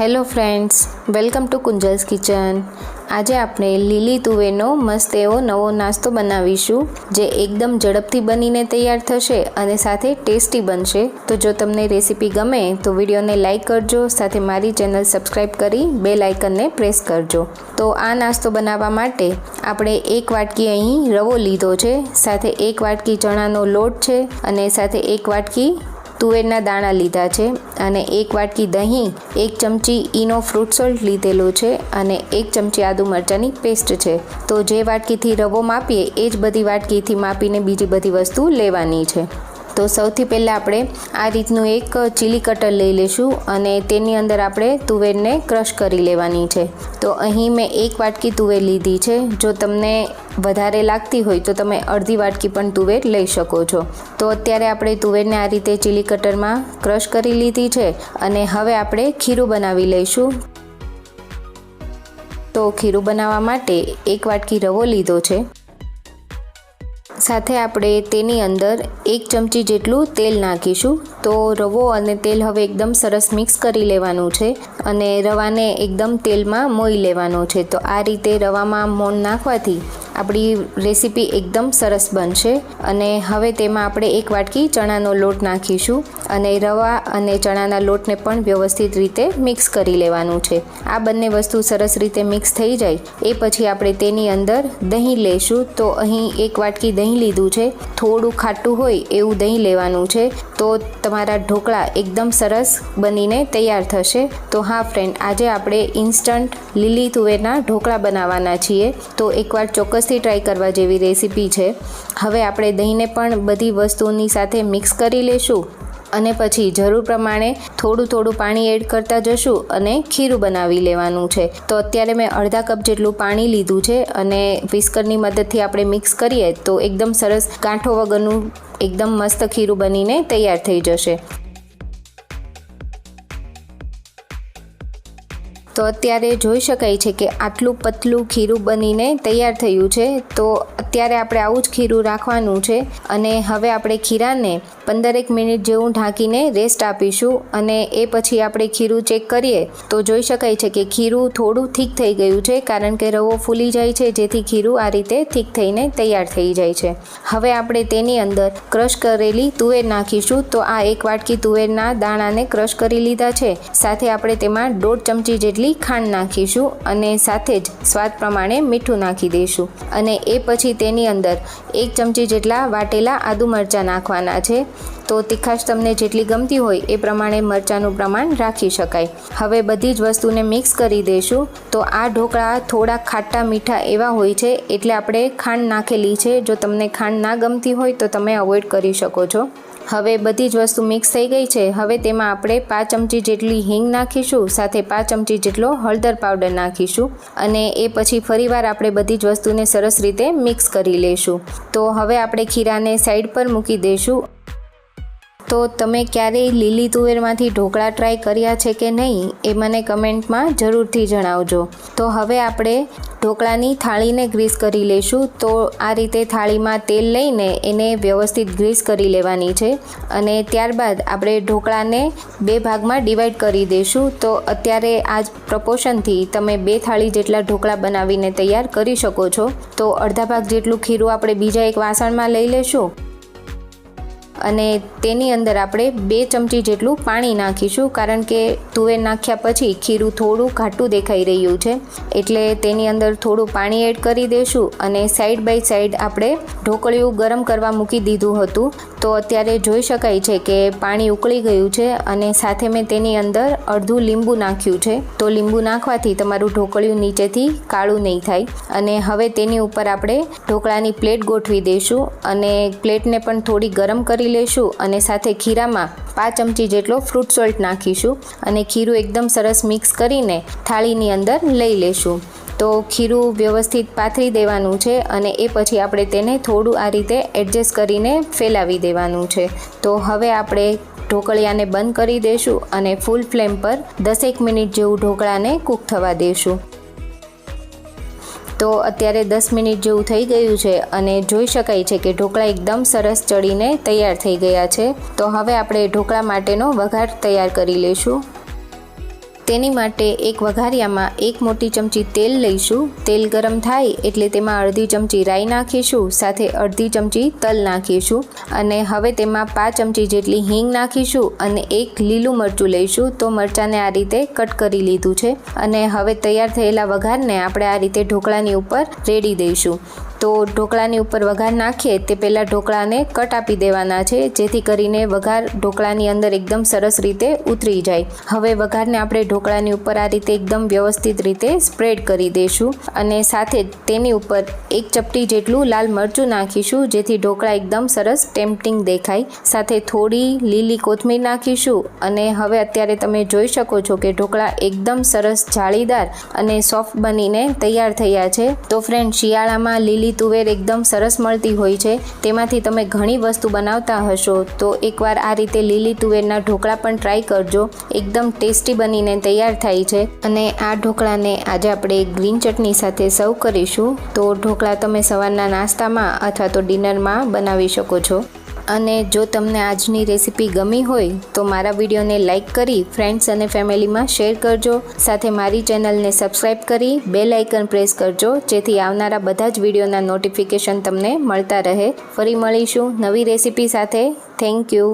Hello friends, welcome to Kunjal's kitchen. આજે આપણે લીલી તુવેરનો મસ્ત એવો નવો નાસ્તો બનાવીશું, જે એકદમ ઝડપથી બનીને તૈયાર થશે અને સાથે ટેસ્ટી બનશે. તો જો તમને રેસીપી ગમે, તો વિડીયોને લાઇક કરજો, સાથે મારી ચેનલ સબસ્ક્રાઈબ કરી બે લાઇકનને પ્રેસ કરજો. તો આ નાસ્તો બનાવવા માટે આપણે એક વાટકી અહીં રવો લીધો છે, સાથે એક વાટકી ચણાનો લોટ છે, અને સાથે એક વાટકી તુવેરના દાણા લીધા છે અને એક વાટકી દહીં, એક ચમચી ઈનો ફ્રૂટ સોલ્ટ લીધેલો છે અને એક ચમચી આદુ મરચાંની પેસ્ટ છે. તો જે વાટકીથી રવો માપીએ, એ જ બધી વાટકીથી માપીને બીજી બધી વસ્તુ લેવાની છે. તો સૌથી પહેલાં આપણે આ રીતનું એક ચીલી કટર લઈ લઈશું અને તેની અંદર આપણે તુવેરને ક્રશ કરી લેવાની છે. તો અહીં મેં એક વાટકી તુવેર લીધી છે. જો તમને વધારે લાગતી હોય તો તમે અડધી વાટકી પણ તુવેર લઈ શકો છો. તો અત્યારે આપણે તુવેરને આ રીતે ચીલી કટરમાં ક્રશ કરી લીધી છે અને હવે આપણે ખીરું બનાવી લઈશું. તો ખીરું બનાવવા માટે એક વાટકી રવો લીધો છે. સાથે આપણે તેની અંદર એક ચમચી જેટલું તેલ નાખીશું. તો રવો અને તેલ હવે એકદમ સરસ મિક્સ કરી લેવાનું છે અને રવાને એકદમ તેલમાં મોઈ લેવાનો છે. તો આ રીતે રવામાં મોણ નાખવાથી આપણી રેસીપી એકદમ સરસ બનશે અને હવે તેમાં આપણે એક વાટકી ચણાનો લોટ નાખીશું. અને રવા અને ચણાના લોટને પણ વ્યવસ્થિત રીતે મિક્સ કરી લેવાનું છે. આ બંને વસ્તુ સરસ રીતે મિક્સ થઈ જાય, એ પછી આપણે તેની અંદર દહીં લઈશું તો અહીં એક વાટકી દહીં લીધું છે. થોડું ખાટું હોય એવું દહીં લેવાનું છે. તો તમારા ઢોકળા એકદમ સરસ બનીને તૈયાર થશે. તો હા ફ્રેન્ડ આજે આપણે ઇન્સ્ટન્ટ લીલી તુવેરના ઢોકળા બનાવવાના છીએ. તો એકવાર ચોક્કસથી ટ્રાય કરવા જેવી રેસીપી છે. હવે આપણે દહીંને પણ બધી વસ્તુની સાથે મિક્સ કરી લેશું. અને પછી જરૂર પ્રમાણે થોડું થોડું પાણી એડ કરતા જશું અને ખીરું બનાવી લેવાનું છે. તો અત્યારે મેં અડધા કપ જેટલું પાણી લીધું છે અને વિસ્કરની મદદથી આપણે મિક્સ કરીએ તો એકદમ સરસ ગાંઠો વગરનું એકદમ મસ્ત ખીરું બનીને તૈયાર થઈ જશે. તો અત્યારે જોઈ શકાય છે કે આટલું પતલું ખીરું બનીને તૈયાર થયું છે. તો અત્યારે આપણે આવું જ ખીરું રાખવાનું છે અને હવે આપણે ખીરાને પંદરેક મિનિટ જેવું ઢાંકીને રેસ્ટ આપીશું અને એ પછી આપણે ખીરું ચેક કરીએ તો જોઈ શકાય છે કે ખીરું થોડું થીક થઈ ગયું છે કારણ કે રવો ફૂલી જાય છે જેથી ખીરું આ રીતે થીક થઈને તૈયાર થઈ જાય છે. હવે આપણે તેની અંદર ક્રશ કરેલી તુવેર નાખીશું તો આ એક વાટકી તુવેરના દાણાને ક્રશ કરી લીધા છે. સાથે આપણે તેમાં દોઢ ચમચી જેટલી ખાંડ નાખીશું અને સાથે જ સ્વાદ પ્રમાણે મીઠું નાખી દઈશું. અને એ પછી તેની અંદર એક ચમચી જેટલા વાટેલા આદુ મરચાં નાખવાના છે. તો તીખાશ તમને જેટલી ગમતી હોય એ પ્રમાણે મરચાંનું પ્રમાણ રાખી શકાય. હવે બધી જ વસ્તુને મિક્સ કરી દઈશું તો આ ઢોકળા થોડા ખાટા મીઠા એવા હોય છે, એટલે આપણે ખાંડ નાખેલી છે. જો તમને ખાંડ ના ગમતી હોય તો તમે અવોઇડ કરી શકો છો. હવે બધી જ વસ્તુ મિક્સ થઈ ગઈ છે. હવે તેમાં આપણે પાંચ ચમચી જેટલી હિંગ નાખીશું, સાથે પાંચ ચમચી જેટલો હળદર પાવડર નાખીશું. અને એ પછી ફરીવાર આપણે બધી જ વસ્તુને સરસ રીતે મિક્સ કરી લઈશું તો હવે આપણે ખીરાને સાઈડ પર મૂકી દઈશું તો તમે ક્યારેય લીલી તુવેરમાંથી ઢોકળા ટ્રાય કર્યા છે કે નહીં એ મને કમેન્ટમાં જરૂરથી જણાવજો. તો હવે આપણે ઢોકળાની થાળીને ગ્રીસ કરી લઈશું. તો આ રીતે થાળીમાં તેલ લઈને એને વ્યવસ્થિત ગ્રીસ કરી લેવાની છે અને ત્યારબાદ આપણે ઢોકળાને બે ભાગમાં ડિવાઈડ કરી દઈશું. તો અત્યારે આ જ પ્રપોર્શનથી તમે બે થાળી જેટલા ઢોકળા બનાવીને તૈયાર કરી શકો છો. તો અડધા ભાગ જેટલું ખીરું આપણે બીજા એક વાસણમાં લઈ લેશું. અને તેની અંદર આપણે બે ચમચી જેટલું પાણી નાખીશું, કારણ કે તુવેર નાખ્યા પછી ખીરું થોડું ઘાટું દેખાઈ રહ્યું છે. એટલે તેની અંદર થોડું પાણી એડ કરી દઈશું અને સાઈડ બાય સાઈડ આપણે ઢોકળિયું ગરમ કરવા મૂકી દીધું હતું. તો અત્યારે જોઈ શકાય છે કે પાણી ઉકળી ગયું છે અને સાથે મેં તેની અંદર અડધું લીંબુ નાખ્યું છે. તો લીંબુ નાખવાથી તમારું ઢોકળિયું નીચેથી કાળું નહીં થાય. અને હવે તેની ઉપર આપણે ઢોકળાની પ્લેટ ગોઠવી દઈશું અને પ્લેટને પણ થોડી ગરમ કરી લઈશું અને સાથે ખીરામાં પાંચ ચમચી જેટલો ફ્રૂટ સોલ્ટ નાખીશું અને ખીરું એકદમ સરસ મિક્સ કરીને થાળીની અંદર લઈ લેશું. તો ખીરું વ્યવસ્થિત પાથરી દેવાનું છે અને એ પછી આપણે તેને થોડું આ રીતે એડજસ્ટ કરીને ફેલાવી દેવાનું છે. તો હવે આપણે ઢોકળિયાને બંધ કરી દઈશું અને ફૂલ ફ્લેમ પર દસેક મિનિટ જેવું ઢોકળાને કૂક થવા દઈશું તો અત્યારે દસ મિનિટ જેવું થઈ ગયું છે અને જોઈ શકાય છે કે ઢોકળા એકદમ સરસ ચડીને તૈયાર થઈ ગયા છે. તો હવે આપણે ઢોકળા માટેનો વઘાર તૈયાર કરી લઈશું. તેની માટે એક વઘારિયામાં એક મોટી ચમચી તેલ લઈશું. તેલ ગરમ થાય એટલે તેમાં અડધી ચમચી રાઈ નાખીશું, સાથે અડધી ચમચી તલ નાખીશું અને હવે તેમાં પાંચ ચમચી જેટલી હિંગ નાખીશું અને એક લીલું મરચું લઈશું. તો મરચાંને આ રીતે કટ કરી લીધું છે અને હવે તૈયાર થયેલા વઘારને આપણે આ રીતે ઢોકળાની ઉપર રેડી દઈશું. તો ઢોકળાની ઉપર વઘાર નાખીએ તે પહેલાં ઢોકળાને કટ આપી દેવાના છે, જેથી કરીને વઘાર ઢોકળાની અંદર એકદમ સરસ રીતે ઉતરી જાય. હવે વઘારને આપણે ઢોકળાની ઉપર આ રીતે એકદમ વ્યવસ્થિત રીતે સ્પ્રેડ કરી દઈશું અને સાથે તેની ઉપર એક ચપટી જેટલું લાલ મરચું નાખીશું, જેથી ઢોકળા એકદમ સરસ ટેમ્પટિંગ દેખાય. સાથે થોડી લીલી કોથમીર નાખીશું અને હવે અત્યારે તમે જોઈ શકો છો કે ઢોકળા એકદમ સરસ જાળીદાર અને સોફ્ટ બનીને તૈયાર થયા છે. તો ફ્રેન્ડ શિયાળામાં લીલી તુવેર એકદમ સરસ મળતી હોય છે. તેમાંથી તમે ઘણી વસ્તુ બનાવતા હશો, તો એકવાર આ રીતે લીલી તુવેરના ઢોકળા પણ ટ્રાય કરજો. એકદમ ટેસ્ટી બનીને તૈયાર થાય છે. અને આ ઢોકળાને આજે આપણે ગ્રીન ચટણી સાથે સર્વ કરીશું. તો ઢોકળા તમે સવારના નાસ્તામાં અથવા તો ડિનરમાં બનાવી શકો છો. અને જો તમને આજની રેસીપી ગમી હોય તો મારા વિડીયોને લાઇક કરી ફ્રેન્ડ્સ અને ફેમિલીમાં શેર કરજો. સાથે મારી ચેનલને સબસ્ક્રાઈબ કરી બેલ આઇકન પ્રેસ કરજો, જેથી આવનારા બધા જ વિડીયોના નોટિફિકેશન તમને મળતા રહે. ફરી મળીશું નવી રેસીપી સાથે. Thank you.